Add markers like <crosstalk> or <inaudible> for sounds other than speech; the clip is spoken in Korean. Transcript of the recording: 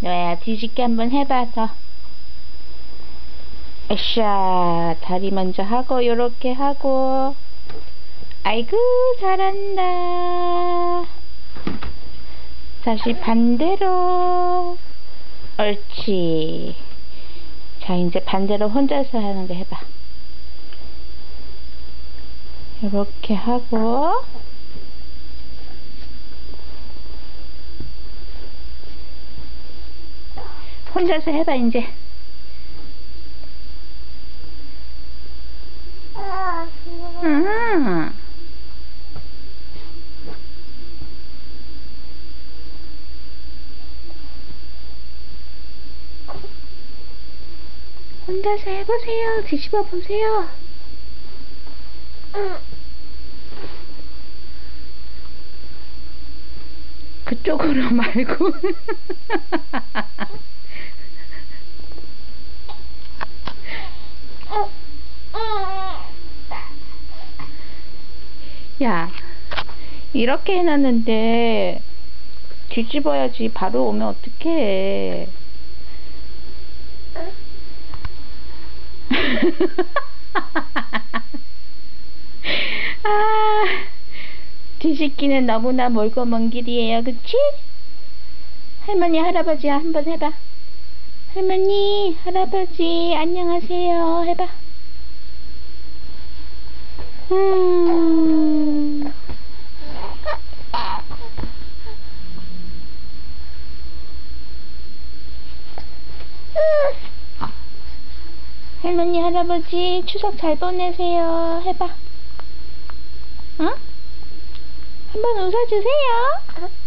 너야 뒤집기 한번 해봐서. 으쌰, 다리 먼저 하고, 요렇게 하고. 아이고, 잘한다. 다시 반대로. 옳지. 자, 이제 반대로 혼자서 하는 거 해봐. 요렇게 하고. 혼자서 해봐, 이제. 음. 혼자서 해보세요. 뒤집어 보세요. 그쪽으로 <laughs> 말고. 야, 이렇게 해놨는데 뒤집어야지 바로 오면 어떡해. <laughs> 아, 뒤집기는 너무나 멀고 먼 길이에요, 그치? 할머니, 할아버지 한번 해봐. 할머니, 할아버지, 안녕하세요. 해봐. 음. 할머니, 할아버지, 추석 잘 보내세요. 해봐. 어? 한번 웃어주세요.